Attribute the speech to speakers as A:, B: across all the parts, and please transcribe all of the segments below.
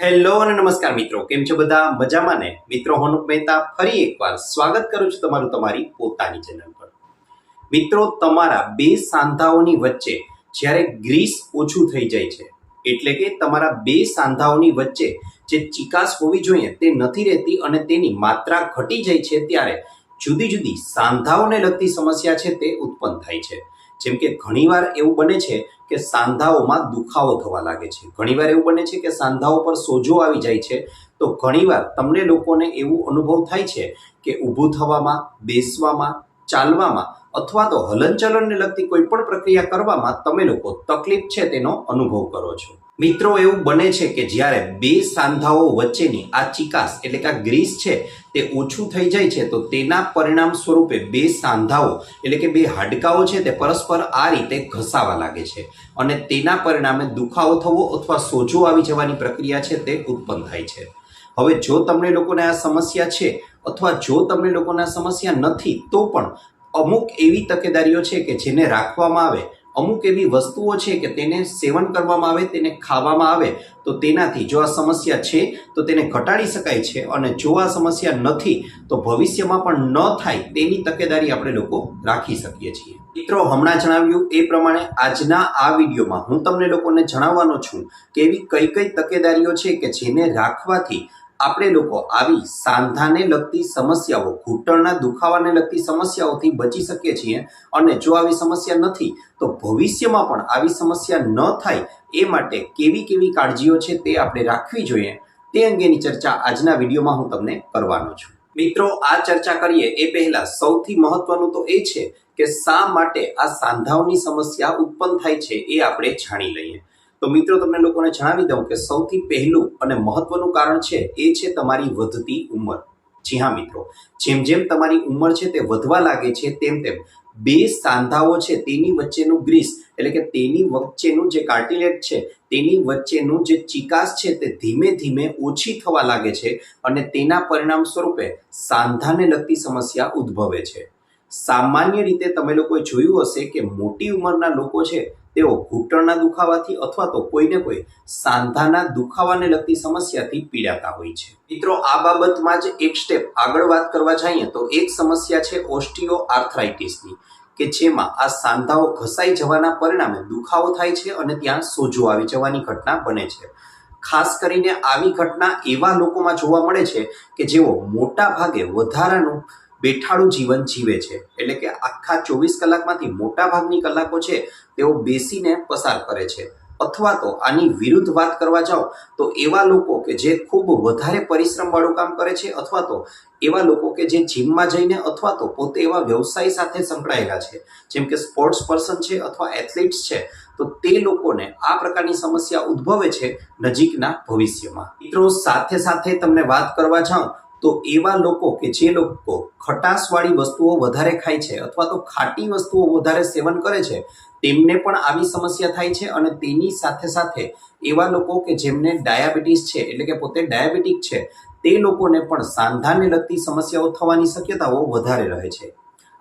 A: Hello અને નમસ્કાર મિત્રો, કેમ છો બધા? મજામાં ને? મિત્રો હનુક મહેતા ફરી એકવાર સ્વાગત કરું છું તમારું તમારી પોતાની ચેનલ પર. મિત્રો, તમારા બે સાંધાઓની વચ્ચે જ્યારે ગ્રીસ ઓછું થઈ જાય છે, એટલે કે તમારા બે સાંધાઓની વચ્ચે જે ચિકાસ હોવી જોઈએ તે નથી રહેતી અને તેની માત્રા ઘટી જાય છે ત્યારે જુદી જુદી સાંધાઓને લગતી સમસ્યા છે તે ઉત્પન્ન થાય છે. જેમ કે ઘણીવાર એવું બને છે કે સાંધાઓમાં દુખાવો થવા લાગે છે. ઘણીવાર એવું બને છે કે સાંધાઓ પર સોજો આવી જાય છે. તો ઘણીવાર તમને લોકોને એવું અનુભવ થાય છે કે ઊભું થવામાં, બેસવામાં, ચાલવામાં અથવા તો હલનચલનને લગતી કોઈ પણ પ્રક્રિયા કરવામાં તમે લોકો તકલીફ છે તેનો અનુભવ કરો છો. મિત્રો, એવું બને છે કે જ્યારે બે સાંધાઓ વચ્ચેની આ ચિકાસ એટલે કે આ ગ્રીસ છે તે ઓછું થઈ જાય છે, તો તેના પરિણામ સ્વરૂપે બે સાંધાઓ એટલે કે બે હાડકાઓ છે તે પરસ્પર આ રીતે ઘસાવા લાગે છે અને તેના પરિણામે દુખાવો થવો અથવા સોજો આવી જવાની પ્રક્રિયા છે તે ઉત્પન્ન થાય છે. હવે જો તમને લોકોને આ સમસ્યા છે અથવા જો તમને લોકોને આ સમસ્યા નથી, તો પણ અમુક એવી તકેદારીઓ છે કે જેને રાખવામાં આવે, અમુક એવી વસ્તુઓ છે કે તેને સેવન કરવામાં આવે, તેને ખાવામાં આવે, તો તેનાથી જો આ સમસ્યા છે, તો તેને ઘટાડી શકાય છે અને જો આ સમસ્યા નથી, તો ભવિષ્યમાં પણ ન થાય તેની તકેદારી આપણે લોકો રાખી શકીએ છીએ. મિત્રો, હમણાં જણાવ્યું એ પ્રમાણે આજના આ વિડીયોમાં હું તમને લોકોને જણાવવાનો છું કે એવી કઈ કઈ તકેદારીઓ છે કે જેને રાખવાથી આપણે લોકો આવી સાંધાને લગતી સમસ્યાઓ, ઘૂંટણના દુખાવાને લગતી સમસ્યાઓથી બચી શકીએ છીએ અને જો આવી સમસ્યા નથી, તો ભવિષ્યમાં પણ આવી સમસ્યા ન થાય એ માટે કેવી કેવી કાળજીઓ છે તે આપણે રાખવી જોઈએ તે અંગેની ચર્ચા આજના વિડીયોમાં હું તમને કરવાનો છું. મિત્રો, આ ચર્ચા કરીએ એ પહેલા સૌથી મહત્વનું તો એ છે કે શા માટે આ સાંધાઓની સમસ્યા ઉત્પન્ન થાય છે એ આપણે જાણી લઈએ. તો મિત્રો, તમને લોકોને જણાવી દઉં કે સૌથી પહેલું અને મહત્વનું કારણ છે, એ છે તમારી વધતી ઉંમર. જી હા, મિત્રો. જેમ જેમ તમારી ઉંમર છે તે વધવા લાગે છે, તેમ તેમ. બે સાંધાઓ છે, તેની વચ્ચેનું ગ્રીસ, એટલે કે તેની વચ્ચેનું જે કાર્ટિલેટ છે, તેની વચ્ચેનું જે ચિકાસ છે તે ધીમે ધીમે ઓછી થવા લાગે છે અને તેના પરિણામ સ્વરૂપે સાંધાને લગતી સમસ્યા ઉદ્ભવે છે. સામાન્ય રીતે તમે લોકોએ જોયું હશે કે મોટી ઉંમરના લોકો છે તેઓ ઘૂંટણના દુખાવાથી અથવા તો કોઈને કોઈ સાંધાના દુખાવાને લગતી સમસ્યાથી પીડાતા હોય છે. મિત્રો, આ બાબતમાં જ એક સ્ટેપ આગળ વાત કરવા જઈએ તો એક સમસ્યા છે ઓસ્ટિયો આર્થરાઇટિસની કે જેમાં આ સાંધાઓ ઘસાઈ જવાના પરિણામે દુખાવો થાય છે અને ત્યાં સોજો આવી જવાની ઘટના બને છે. ખાસ કરીને આવી ઘટના એવા લોકોમાં જોવા મળે છે કે જેઓ મોટા ભાગે વધારાનું બેઠાડું જીવન જીવે છે. એટલે કે આખા ચોવીસ કલાકમાંથી મોટા ભાગની કલાકો છે તેઓ બેસીને પસાર કરે છે. અથવા તો આની વિરુદ્ધ વાત કરવા જાઓ તો એવા લોકો કે જે ખૂબ વધારે પરિશ્રમવાળું કામ કરે છે અથવા તો એવા લોકો કે જે જીમમાં જઈને અથવા તો પોતે એવા વ્યવસાય સાથે સંકળાયેલા છે. જેમ કે સ્પોર્ટ્સ પર્સન છે અથવા એથ્લેટ્સ છે. તો તે લોકોને આ પ્રકારની સમસ્યા ઉદ્ભવે છે નજીકના ભવિષ્યમાં. મિત્રો સાથે સાથે તમને વાત કરવા જાઉં તો એવા લોકો કે જે લોકો ખટાશવાળી વસ્તુઓ વધારે ખાય છે અથવા તો ખાટી વસ્તુઓ વધારે સેવન કરે છે, તેમને પણ આવી સમસ્યા થાય છે અને તેની સાથે સાથે એવા લોકો કે જેમને ડાયાબિટીસ છે, એટલે કે પોતે ડાયાબિટીક છે, તે લોકોને પણ સાંધાને લગતી સમસ્યાઓ થવાની શક્યતાઓ વધારે રહે છે.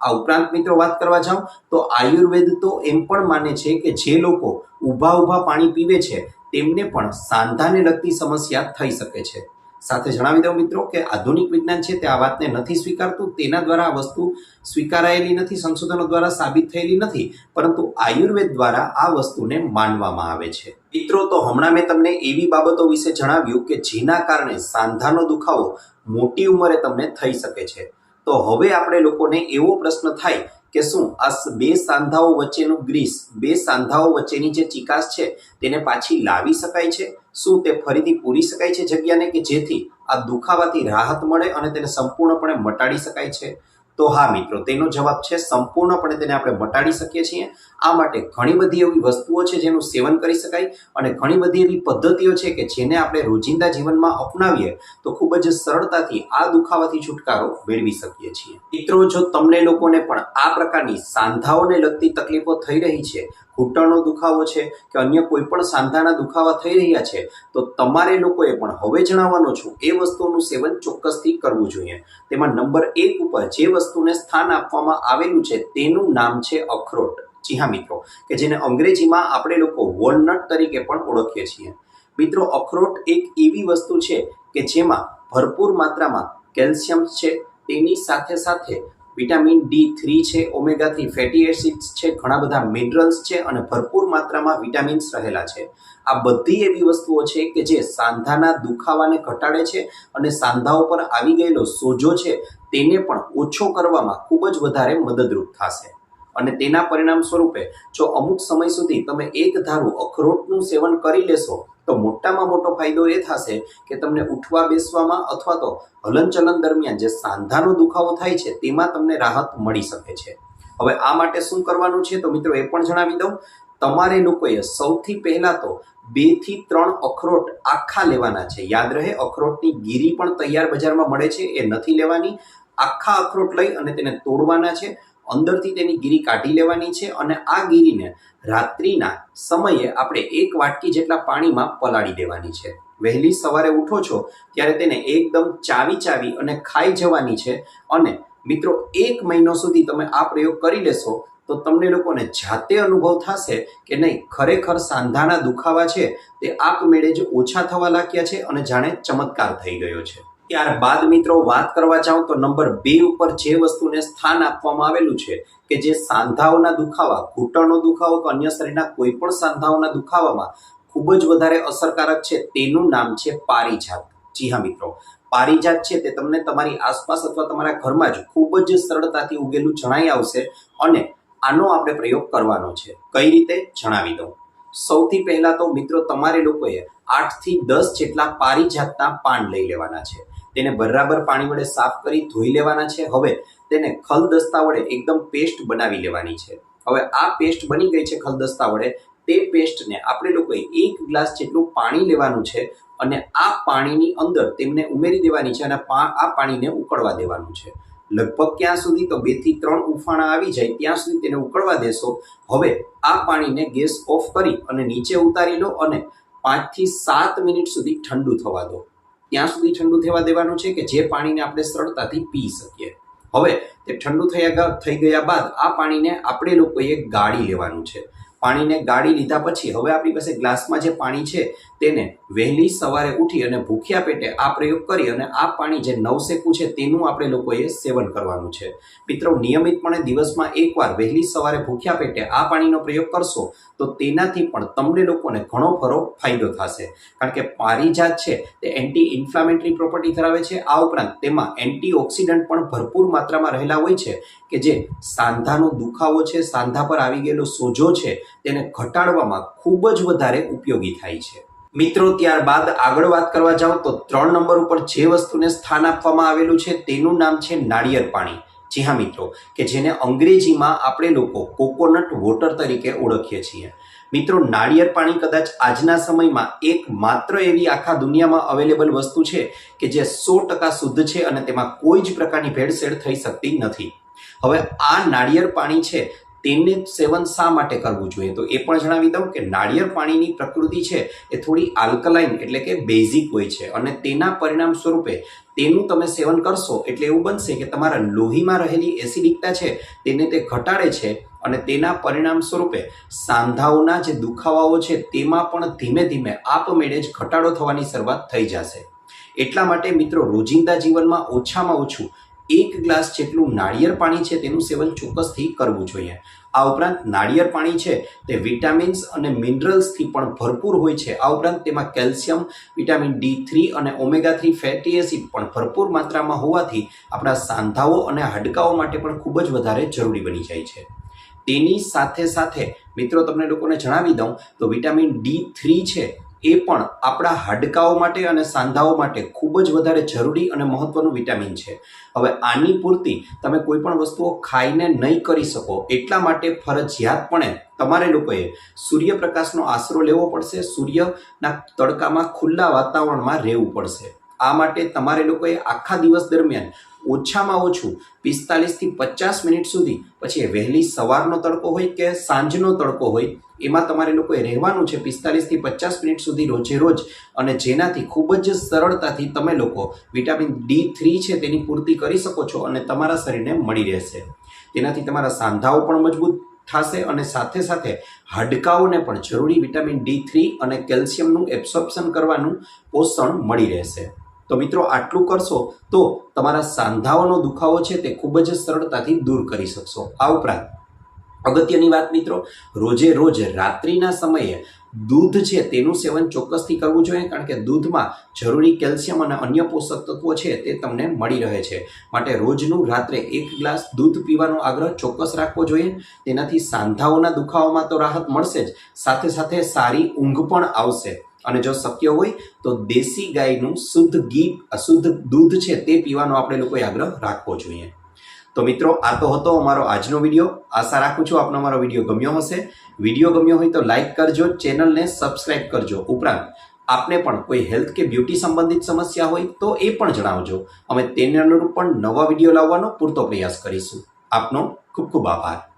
A: આ ઉપરાંત મિત્રો વાત કરવા જાઉં, તો આયુર્વેદ તો એમ પણ માને છે કે જે લોકો ઊભા ઊભા પાણી પીવે છે, તેમને પણ સાંધાને લગતી સમસ્યા થઈ શકે છે. સાથે જણાવી દઉં મિત્રો કે આધુનિક વિજ્ઞાન છે તે આ વાતને નથી સ્વીકારતું. તેના દ્વારા આ વસ્તુ સ્વીકારાયેલી નથી, સંશોધનો દ્વારા સાબિત થયેલી નથી, પરંતુ આયુર્વેદ દ્વારા આ વસ્તુને માનવામાં આવે છે. મિત્રો, તો હમણાં મેં તમને એવી બાબતો વિશે જણાવ્યું કે જેના કારણે સાંધાનો દુખાવો મોટી ઉંમરે તમને થઈ શકે છે. તો હવે આપણે લોકોને એવો પ્રશ્ન થાય કે શું? આ બે સાંધાઓ વચ્ચેનું ગ્રીસ, બે સાંધાઓ વચ્ચેની જે ચિકાસ છે, તેને પાછી લાવી શકાય છે? શું તે ફરીથી પૂરી શકાય છે જગ્યાને કે જેથી આ દુખાવાથી રાહત મળે અને તેને સંપૂર્ણપણે મટાડી શકાય છે? તો હા મિત્રો, તેનો જવાબ છે, સંપૂર્ણપણે તેને આપણે મટાડી શકીએ છીએ. આ માટે ઘણી બધી એવી વસ્તુઓ છે જેનું સેવન કરી શકાય અને ઘણી બધી એવી પદ્ધતિઓ છે કે જેને આપણે રોજિંદા જીવનમાં અપનાવીએ તો ખૂબ જ સરળતાથી આ દુખાવાથી છુટકારો મેળવી શકીએ છીએ. મિત્રો, જો તમને લોકોને પણ આ પ્રકારની સાંધાઓને લગતી તકલીફો થઈ રહી છે, ઘૂંટણનો દુખાવો છે કે અન્ય કોઈ પણ સાંધાના દુખાવા થઈ રહ્યા છે, તો તમારે લોકોએ પણ હવે જણાવવાનો છું, એ વસ્તુઓનું સેવન ચોક્કસથી કરવું જોઈએ. તેમાં નંબર એક ઉપર જે વસ્તુને સ્થાન આપવામાં આવેલું છે તેનું નામ છે અખરોટ. જી હા મિત્રો કે જેને અંગ્રેજીમાં આપણે લોકો વોલનટ તરીકે પણ ઓળખીએ છીએ. મિત્રો, અખરોટ એક એવી વસ્તુ છે કે જેમાં ભરપૂર માત્રામાં કેલ્શિયમ છે, તેની સાથે સાથે વિટામિન ડી થ્રી છે ઓમેગા થ્રી ફેટી એસિડ્સ છે, ઘણા બધા મિનરલ્સ છે અને ભરપૂર માત્રામાં વિટામિન્સ રહેલા છે. આ બધી એવી વસ્તુઓ છે કે જે સાંધાના દુખાવાને ઘટાડે છે અને સાંધાઓ પર આવી ગયેલો સોજો છે, તેને પણ ઓછો કરવામાં ખૂબ જ વધારે મદદરૂપ થશે. અને તેના પરિણામ સ્વરૂપે જો અમુક સમય સુધી તમે એક ધારું અખરોટનું સેવન કરી લેશો, તો મોટામાં મોટો ફાયદો એ થશે કે તમને ઉઠવા બેસવામાં અથવા તો હલનચલન દરમિયાન જે સાંધાનો દુખાવો થાય છે, તેમાં તમને રાહત મળી શકે છે. હવે આ માટે શું કરવાનું છે તો મિત્રો એ પણ જણાવી દઉં. તમારે લોકોએ સૌથી પહેલાં તો બેથી ત્રણ અખરોટ આખા લેવાના છે. યાદ રહે, અખરોટની ગીરી પણ તૈયાર બજારમાં મળે છે, એ નથી લેવાની. આખા અખરોટ લઈ અને તેને તોડવાના છે. અંદરથી તેની ગીરી કાઢી લેવાની છે અને આ ગીરીને રાત્રિના સમયે આપણે એક વાટકી જેટલા પાણીમાં પલાળી દેવાની છે. વહેલી સવારે ઉઠો છો ત્યારે તેને એકદમ ચાવી ચાવી અને ખાઈ જવાની છે અને મિત્રો, એક મહિનો સુધી તમે આ પ્રયોગ કરી લેશો તો તમને લોકોને જાતે અનુભવ થશે કે નહીં, ખરેખર સાંધાના દુખાવા છે, તે આપમેળે જ ઓછા થવા લાગ્યા છે અને જાણે ચમત્કાર થઈ ગયો છે. ત્યારબાદ મિત્રો વાત કરવા જાઉં તો નંબર બે ઉપર જે વસ્તુને સ્થાન આપવામાં આવેલું છે, કે જે સાંધાઓના દુખાવા, ઘૂંટણનો દુખાવો કે અન્ય શરીરના કોઈ પણ સાંધાઓના દુખાવામાં ખૂબ જ વધારે અસરકારક છે, તેનું નામ છે પારિજાત. જી હા મિત્રો, પારિજાત છે તે તમને તમારી આસપાસ અથવા તમારા ઘરમાં જ ખૂબ જ સરળતાથી ઉગેલું જણાઈ આવશે અને આનો આપણે પ્રયોગ કરવાનો છે. કઈ રીતે? જણાવી દઉં. સૌથી પહેલા તો મિત્રો તમારે લોકોએ આઠથી દસ જેટલા પારિજાતના પાન લઈ લેવાના છે. તેને બરાબર પાણી વડે સાફ કરી ધોઈ લેવાના છે. હવે તેને ખલદસ્તા વડે એકદમ પેસ્ટ બનાવી લેવાની છે. હવે આ પેસ્ટ બની ગઈ છે ખલદસ્તા વડે. તે પેસ્ટને આપણે લોકોએ એક ગ્લાસ જેટલું પાણી લેવાનું છે અને આ પાણીની અંદર તેમને ઉમેરી દેવાની છે અને આ પાણીને ઉકળવા દેવાનું છે. લગભગ ક્યાં સુધી? તો બેથી ત્રણ ઉફાણા આવી જાય ત્યાં સુધી તેને ઉકળવા દેશો. હવે આ પાણીને ગેસ ઓફ કરી અને નીચે ઉતારી લો અને પાંચથી સાત મિનિટ સુધી ઠંડુ થવા દો. ત્યાં સુધી ઠંડુ થવા દેવાનું છે કે જે પાણીને આપણે સરળતાથી પી શકીએ. હવે તે ઠંડુ થયા થઈ ગયા બાદ આ પાણીને આપણે લોકોએ ગાળી લેવાનું છે. પાણીને ગાળી લીધા પછી હવે આપણી પાસે ગ્લાસમાં જે પાણી છે તેને વહેલી સવારે ઉઠી અને ભૂખ્યા પેટે આ પ્રયોગ કરી અને આ પાણી જે નવસેકું છે તેનું આપણે લોકોએ સેવન કરવાનું છે. મિત્રો, નિયમિતપણે દિવસમાં એકવાર વહેલી સવારે ભૂખ્યા પેટે આ પાણીનો પ્રયોગ કરશો, તો તેનાથી પણ તમને લોકોને ઘણો ખરો ફાયદો થશે. કારણ કે પારિજાત છે તે એન્ટી ઇન્ફ્લામેટરી પ્રોપર્ટી ધરાવે છે. આ ઉપરાંત તેમાં એન્ટીઓક્સિડન્ટ પણ ભરપૂર માત્રામાં રહેલા હોય છે કે જે સાંધાનો દુખાવો છે, સાંધા પર આવી ગયેલો સોજો છે, તેને ઘટાડવામાં ખૂબ જ વધારે ઉપયોગી થાય છે. મિત્રો, ત્યારબાદ આગળ વાત કરવા જાઓ તો ત્રણ નંબર ઉપર જે વસ્તુને સ્થાન આપવામાં આવેલું છે તેનું નામ છે નાળિયેર પાણી. જી હા, મિત્રો, કે જેને અંગ્રેજીમાં આપણે લોકો કોકોનટ વોટર તરીકે ઓળખીએ છીએ. મિત્રો, નાળિયેર પાણી કદાચ આજના સમયમાં એક માત્ર એવી આખા દુનિયામાં અવેલેબલ વસ્તુ છે કે જે સો ટકા શુદ્ધ છે અને તેમાં કોઈ જ પ્રકારની ભેળસેળ થઈ શકતી નથી. હવે આ નાળિયેર પાણી છે તેને સેવન શા માટે કરવું જોઈએ? તો એ પણ જણાવી દઉં કે નાળિયેર પાણીની પ્રકૃતિ છે એ થોડી આલ્કલાઇન એટલે કે બેઝિક હોય છે અને તેના પરિણામ સ્વરૂપે તેનું તમે સેવન કરશો એટલે એવું બનશે કે તમારા લોહીમાં રહેલી એસિડિકતા છે તેને તે ઘટાડે છે અને તેના પરિણામ સ્વરૂપે સાંધાઓના જે દુખાવાઓ છે તેમાં પણ ધીમે ધીમે આપમેળે જ ઘટાડો થવાની શરૂઆત થઈ જશે. એટલા માટે મિત્રો રોજિંદા જીવનમાં ઓછામાં ઓછું એક ગ્લાસ જેટલું નાળિયેર પાણી છે તેનું સેવન ચોક્કસથી કરવું જોઈએ. આ ઉપરાંત નાળિયેર પાણી છે તે વિટામિન્સ અને મિનરલ્સથી પણ ભરપૂર હોય છે. આ ઉપરાંત તેમાં કેલ્શિયમ, વિટામિન ડી થ્રી અને ઓમેગા થ્રી ફેટી એસિડ પણ ભરપૂર માત્રામાં હોવાથી આપણા સાંધાઓ અને હાડકાઓ માટે પણ ખૂબ જ વધારે જરૂરી બની જાય છે. તેની સાથે સાથે મિત્રો, તમને લોકોને જણાવી દઉં તો વિટામિન ડી થ્રી છે એ પણ આપણા હાડકાઓ માટે અને સાંધાઓ માટે ખૂબ જ વધારે જરૂરી અને મહત્વનું વિટામિન છે. હવે આની પૂર્તિ તમે કોઈ પણ વસ્તુઓ ખાઈને નહીં કરી શકો. એટલા માટે ફરજિયાતપણે તમારે લોકોએ સૂર્યપ્રકાશનો આશરો લેવો પડશે. સૂર્યના તડકામાં ખુલ્લા વાતાવરણમાં રહેવું પડશે. આ માટે તમારે લોકોએ આખા દિવસ દરમિયાન ઓછામાં ઓછું પિસ્તાલીસથી પચાસ મિનિટ સુધી પછી વહેલી સવારનો તડકો હોય કે સાંજનો તડકો હોય, એમાં તમારે લોકોએ રહેવાનું છે પિસ્તાલીસથી પચાસ મિનિટ સુધી રોજે રોજ અને જેનાથી ખૂબ જ સરળતાથી તમે લોકો વિટામિન ડી થ્રી છે તેની પૂર્તિ કરી શકો છો અને તમારા શરીરને મળી રહેશે. તેનાથી તમારા સાંધાઓ પણ મજબૂત થશે અને સાથે સાથે હાડકાઓને પણ જરૂરી વિટામિન ડી થ્રી અને કેલ્શિયમનું એબ્સોર્પ્શન કરવાનું પોષણ મળી રહેશે. તો મિત્રો આટલું કરશો તો તમારા સાંધાઓનો દુખાવો છે તે ખૂબ જ સરળતાથી દૂર કરી શકશો. આ ઉપરાંત, અગત્યની વાત મિત્રો, રોજે રોજ રાત્રિના સમયે દૂધ છે તેનું સેવન ચોક્કસથી કરવું જોઈએ કારણ કે દૂધમાં જરૂરી કેલ્શિયમ અને અન્ય પોષક તત્વો છે તે તમને મળી રહે છે. માટે રોજનું રાત્રે એક ગ્લાસ દૂધ પીવાનો આગ્રહ ચોક્કસ રાખવો જોઈએ. તેનાથી સાંધાઓના દુખાવામાં તો રાહત મળશે જ. સાથે સાથે સારી ઊંઘ પણ આવશે. અને જો શક્ય હોય તો દેશી ગાયનું શુદ્ધ ઘી શુદ્ધ દૂધ છે તે પીવાનો આપણે લોકોએ આગ્રહ રાખવો જોઈએ. તો મિત્રો, આ તો હતો અમારો આજનો વીડિયો. આશા રાખું છું આપનો અમારો વીડિયો ગમ્યો હશે. વીડિયો ગમ્યો હોય તો લાઈક કરજો, ચેનલને સબસ્ક્રાઇબ કરજો. ઉપરાંત, આપને પણ કોઈ હેલ્થ કે બ્યુટી સંબંધિત સમસ્યા હોય તો એ પણ જણાવજો. અમે તેને અનુરૂપ પણ નવા વીડિયો લાવવાનો પૂરતો પ્રયાસ કરીશું. આપનો ખૂબ ખૂબ આભાર.